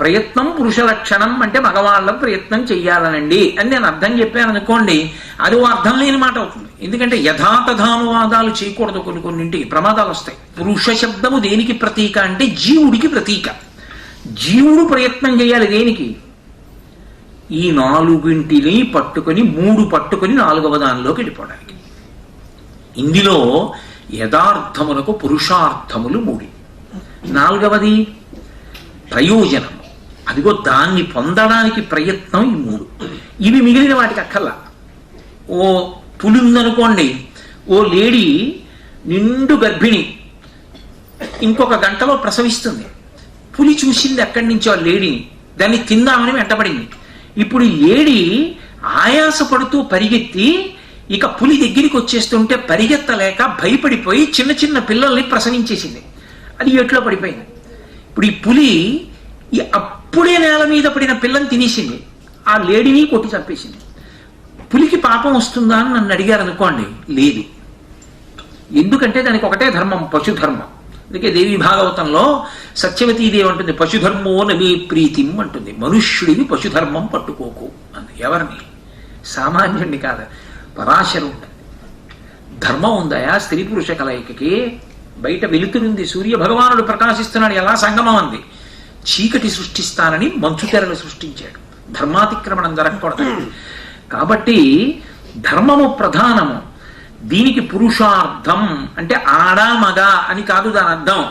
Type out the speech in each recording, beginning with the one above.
ప్రయత్నం పురుష లక్షణం అంటే మగవాళ్ళ ప్రయత్నం చెయ్యాలనండి అని నేను అర్థం చెప్పాను అనుకోండి అది ఓ అర్థం లేని మాట అవుతుంది. ఎందుకంటే యథాతథానువాదాలు చేయకూడదు కొన్ని కొన్నింటికి ప్రమాదాలు వస్తాయి. పురుష శబ్దము దేనికి ప్రతీక అంటే జీవుడికి ప్రతీక. జీవుడు ప్రయత్నం చేయాలి దేనికి? ఈ నాలుగింటిని పట్టుకొని మూడు పట్టుకొని నాలుగవ దానిలోకి వెళ్ళిపోవడానికి. ఇందులో యథార్థములకు పురుషార్థములు మూడి. నాలుగవది ప్రయోజనం. అదిగో దాన్ని పొందడానికి ప్రయత్నం ఈ మూడు. ఇవి మిగిలిన వాటికి అక్కల్లా ఓ పులి ఉందనుకోండి ఓ లేడీ నిండు గర్భిణి ఇంకొక గంటలో ప్రసవిస్తుంది. పులి చూసింది ఎక్కడి నుంచో ఆ లేడీని. దాన్ని తిందామని వెంటబడింది. ఇప్పుడు ఈ లేడీ ఆయాసపడుతూ పరిగెత్తి ఇక పులి దగ్గరికి వచ్చేస్తుంటే పరిగెత్తలేక భయపడిపోయి చిన్న చిన్న పిల్లల్ని ప్రసవించేసింది. అది ఎట్లో పడిపోయింది. ఇప్పుడు ఈ పులి ఈ అప్పుడే నేల మీద పడిన పిల్లని తినేసింది. ఆ లేడీని కొట్టి చంపేసింది. పులికి పాపం వస్తుందా అని నన్ను అడిగారు అనుకోండి లేదు. ఎందుకంటే దానికి ఒకటే ధర్మం పశుధర్మం. అందుకే దేవి భాగవతంలో సత్యవతీదేవి అంటుంది పశుధర్మో నవీ ప్రీతిం అంటుంది. మనుష్యుడివి పశుధర్మం పట్టుకోకు అంది. ఎవరిని? సామాన్యుడిని కాదు పరాశరు ధర్మం ఉందయా స్త్రీ పురుష కలయికకి బయట వెలుతురుంది సూర్య భగవానుడు ప్రకాశిస్తున్నాడు ఎలా సంగమం అంది? చీకటి సృష్టిస్తానని మంచు తెరలు సృష్టించాడు. ధర్మాతిక్రమణం జరగకూడదు. కాబట్టి ధర్మము ప్రధానము. దీనికి పురుషార్థం అంటే ఆడ మగ అని కాదు దాని అర్థం.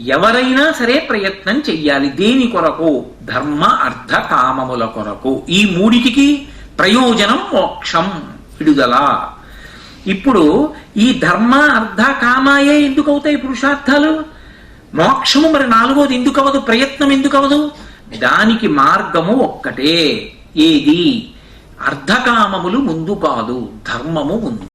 ఎవరైనా సరే ప్రయత్నం చెయ్యాలి. దేని కొరకు? ధర్మ అర్థ కామముల కొరకు. ఈ మూడిటికి ప్రయోజనం మోక్షం విడుదల. ఇప్పుడు ఈ ధర్మ అర్థ కామాయే ఎందుకు అవుతాయి పురుషార్థాలు? మోక్షము మరి నాలుగోది ఎందుకు అవదు ప్రయత్నం ఎందుకు అవదు దానికి మార్గము ఒక్కటే. ఏది? అర్ధకామములు ముందు కాదు. ధర్మము ముందు.